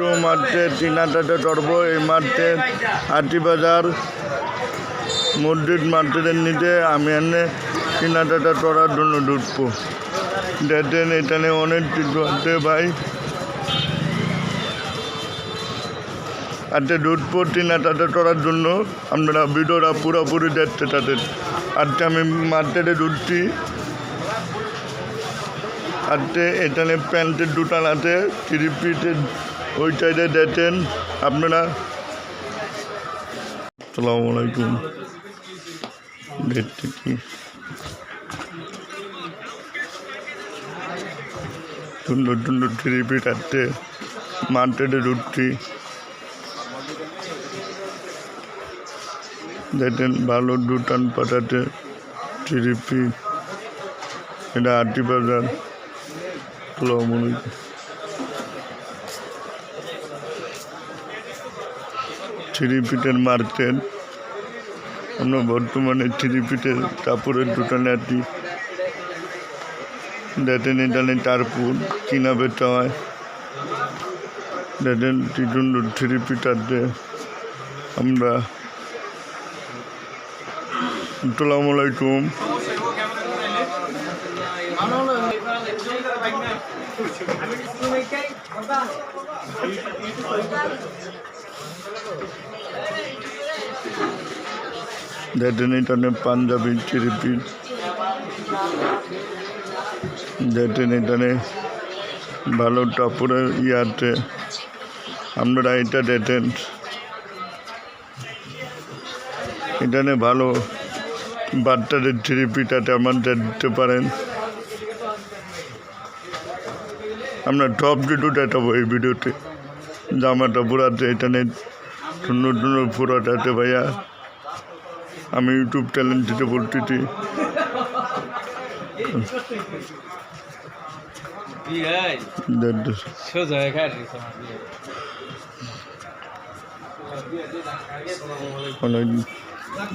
Two মাঠে তিনাটাতে চড়বো এই মাঠে হাটি বাজার মসজিদ মাঠের নিচে আমি এনে তিনাটাটা চড়ার জন্য ঢুকবো। দেখেন, এখানে অনেক কিছু আছে ভাই। আজকে ঢুকবো তিনাটাতে চড়ার জন্য। আপনারা ভিডিওটা পুরোপুরি দেখতে তাদের আজকে আমি মাঠে ঢুকছি। আজকে এখানে প্যান্টের দোকান আছে, থ্রি পিসের ওই সাইডে দেখেন আপনারা। আসসালামু আলাইকুম। দেখতে কি? সুন্দর সুন্দর থ্রি পিস আছে মার্কেটে ঢুকছি দেখেন, ভালো দোকান পাঠাতে থ্রি পিস এটা আটি বাজার। আসসালামু থ্রি পিটের মার্কেট আমরা বর্তমানে থ্রি পিটের কাপড়ের দোকানে আছি দেখেন এখানে তারপুর, কিনা বেচা হয়। কি সুন্দর থ্রি আছে আমরা আসসালামু আলাইকুম। দেখেন এখানে পাঞ্জাবি থ্রি পিট দেখেন এখানে ভালো কাপড়ের ইয়ে আছে আপনারা এটা দেখেন এখানে ভালো বাচ্চাদের থ্রি পিট আছে আমাদের দিতে পারেন। আমরা টপ ভিডিও দেখাবো এই ভিডিওতে। জামাটা পুরাতে এখানে সুন্দর সুন্দর পুরাটা আছে ভাইয়া। আমি ইউটিউব সোজা এখানে অনেক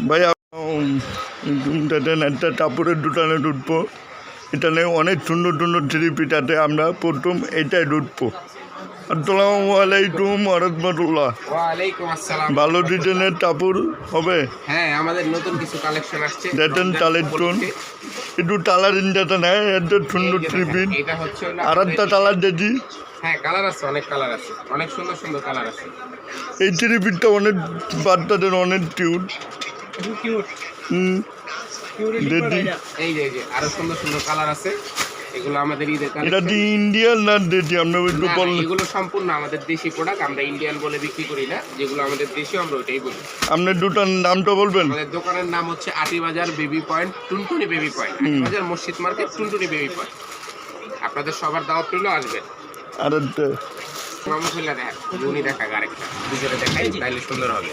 ভাইয়া দেখেন একটা কাপড়ের দোকানে ঢুকবো। এখানে অনেক সুন্দর সুন্দর থ্রি পিট আমরা প্রথম এটাই ঢুকবো। আসসালামু আলাইকুম রহমতুল্লাহ ওয়ালাইকুম আসসালাম। ভালো ডিজাইনের কাপড় হবে? হ্যাঁ আমাদের নতুন কিছু কালেকশন আসছে। দেখেন রমজান তালের টুন উপলক্ষে। একটু টালার ইন্ডিয়াতে নেয় এত সুন্দর হলো আর একটা টালার দেখি। হ্যাঁ কালার আছে অনেক কালার আছে। অনেক সুন্দর সুন্দর কালার আছে। এই থ্রি অনেক বাচ্চাদের অনেক কিউট হুম। দেখি। এই যে এই যে আরও সুন্দর সুন্দর কালার আছে। এগুলো আমাদের ঈদের এটা কি ইন্ডিয়ান না দেখি আপনি একটু বললেন এগুলো সম্পূর্ণ আমাদের দেশি প্রোডাক্ট আমরা ইন্ডিয়ান বলে বিক্রি করি না। যেগুলো আমাদের দেশি আমরা ওইটাই বলি। আপনার দুটার নামটা বলবেন? আমাদের দোকানের নাম হচ্ছে Atibazar baby point Tuntuni baby point. Atibazar মসজিদ মার্কেট টুনটুনি বেবি পয়েন্ট। আপনাদের সবার দাওয়াত পেলেও আসবেন। আর একটা মামু খুলে দেখা দুনি দেখা আরেকটা। দুজনে দেখাই তাইলে সুন্দর হবে।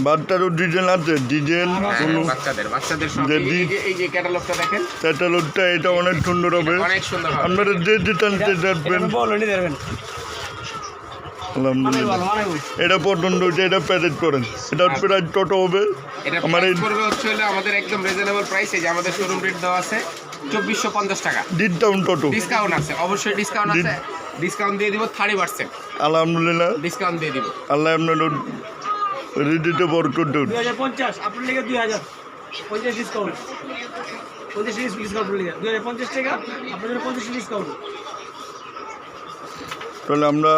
বাচ্চারও ডিজাইন আছে ডিজাইন হ্যাঁ, কোনো বাচ্চাদের বাচ্চাদের এই- এই যে ক্যাটালগটা দেখেন। ক্যাটালগটা এটা অনেক সুন্দর হবে। অনেক সুন্দর আপনারা যে ডিজাইন দেখবেন। আলহামদুলিল্লাহ। এটা প্যাকেজ করেন। এটা প্রায় কত হবে। আমার এই হচ্ছে আমাদের একদম রিজনেবল প্রাইস যে আমাদের শোরুম রেট দেওয়া আছে চব্বিশশো পঞ্চাশ টাকা। ডিসকাউন্ট কত ডিসকাউন্ট আছে অবশ্যই ডিসকাউন্ট আছে। ডিসকাউন্ট দিয়ে দিব থার্টি পার্সেন্ট আলহামদুলিল্লাহ। ডিসকাউন্ট দিয়ে দিব। আল্লাহ আপনার রিডিতে বড় দিন দুই হাজার পঞ্চাশ আপনার লেগে দুই হাজার। পঞ্চাশ ডিসকাউন্ট পঞ্চাশ ডিসকাউন্ট লেগে। দুই হাজার পঞ্চাশ টাকা আপনার জন্য পঞ্চাশ ডিসকাউন্ট তাহলে আমরা